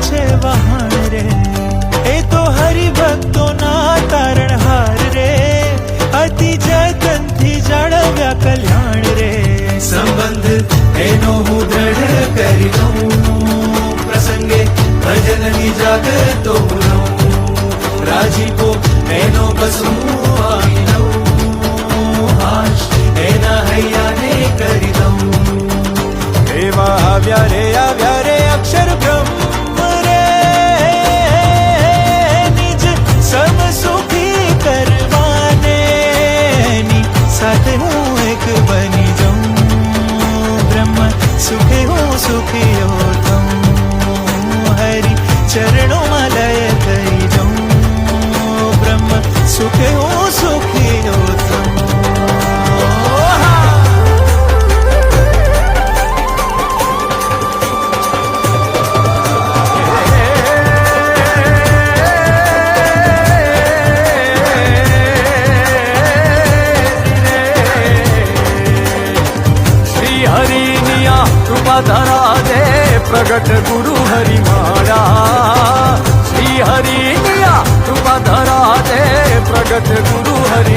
છે વહાણ રે. એ તો હરિભક્તોના તારણહાર રે. અતિ જતનથી જાળવ્યા કલ્યાણ રે. સંબંધ એનો હું દ્રઢ કરી દઉં પ્રસંગે ભજનની જાગતો હું રાજીપો એનો બસ હું સાથે હું એક બની જાઉં બ્રહ્મ સુખે હું સુખીઓ થઉં હરિ ચરણોમાં હરિનિયા કૃપા ધરા દે પ્રગટ ગુરુ હરિ મારા શ્રી હરિનિયા કૃપા ધરા દે પ્રગટ ગુરુ હરિ